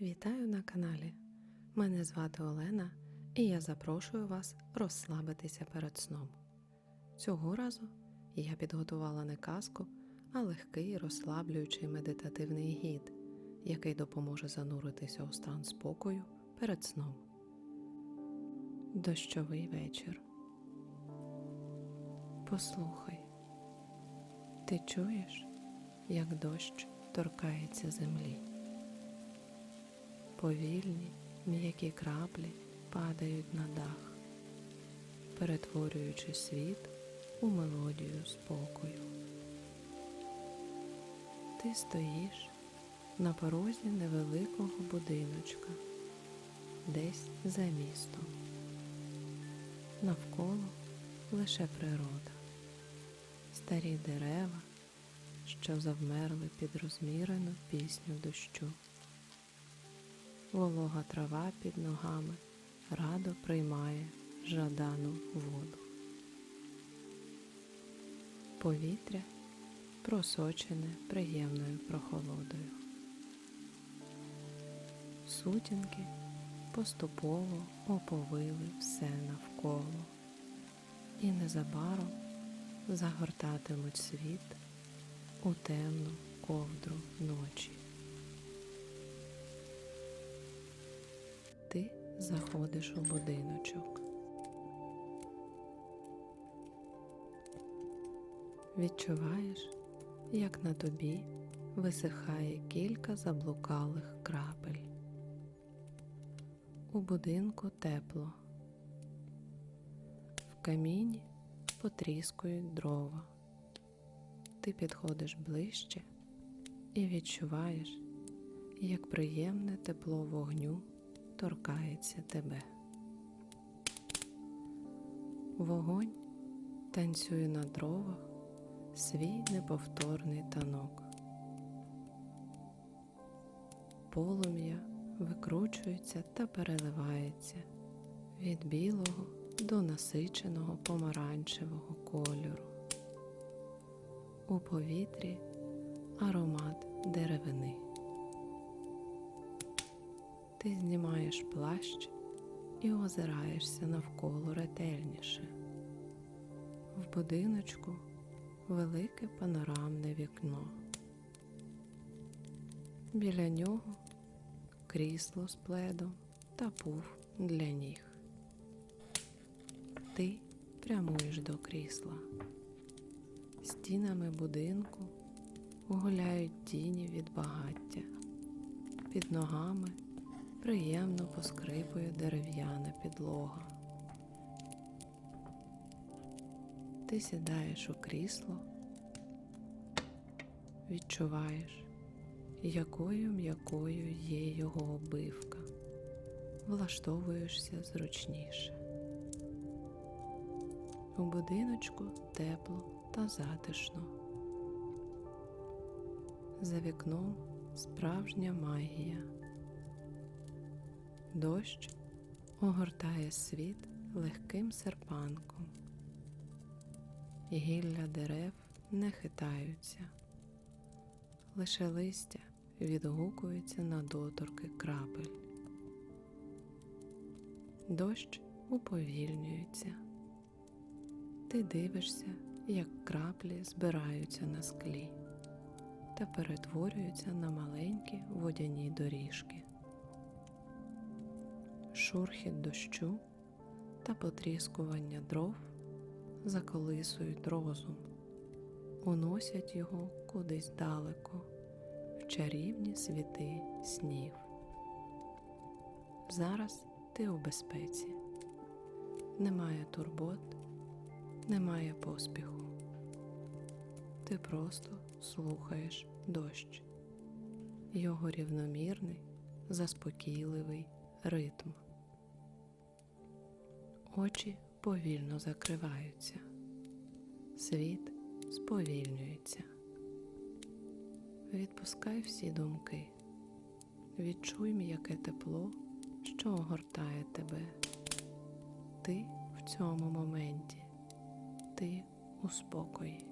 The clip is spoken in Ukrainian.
Вітаю на каналі. Мене звати Олена, і я запрошую вас розслабитися перед сном. Цього разу я підготувала не казку, а легкий розслаблюючий медитативний гід, який допоможе зануритися у стан спокою перед сном. Дощовий вечір. Послухай, ти чуєш, як дощ торкається землі. Повільні, м'які краплі падають на дах, перетворюючи світ у мелодію спокою. Ти стоїш на порозі невеликого будиночка, десь за містом. Навколо лише природа, старі дерева, що завмерли під розмірену пісню дощу. Волога трава під ногами радо приймає жадану воду. Повітря просочене приємною прохолодою. Сутінки поступово оповили все навколо і незабаром загортатимуть світ у темну ковдру ночі. Ти заходиш у будиночок. Відчуваєш, як на тобі висихає кілька заблукалих крапель. У будинку тепло. В каміні потріскують дрова. Ти підходиш ближче і відчуваєш, як приємне тепло вогню торкається тебе. Вогонь танцює на дровах свій неповторний танок. Полум'я викручується та переливається від білого до насиченого помаранчевого кольору. У повітрі аромат деревини. Ти знімаєш плащ і озираєшся навколо ретельніше. В будиночку велике панорамне вікно. Біля нього крісло з пледом та пуф для ніг. Ти прямуєш до крісла. Стінами будинку гуляють тіні від багаття. Під ногами приємно поскрипує дерев'яна підлога. Ти сідаєш у крісло, відчуваєш, якою м'якою є його обивка, влаштовуєшся зручніше. У будиночку тепло та затишно. За вікном справжня магія. Дощ огортає світ легким серпанком. Гілля дерев не хитаються, лише листя відгукується на доторки крапель. Дощ уповільнюється. Ти дивишся, як краплі збираються на склі та перетворюються на маленькі водяні доріжки. Шурхіт дощу та потріскування дров заколисують розум, уносять його кудись далеко, в чарівні світи снів. Зараз ти у безпеці, немає турбот, немає поспіху. Ти просто слухаєш дощ, його рівномірний, заспокійливий ритм. Очі повільно закриваються, світ сповільнюється. Відпускай всі думки, відчуй м'яке тепло, що огортає тебе. Ти в цьому моменті, ти у спокої.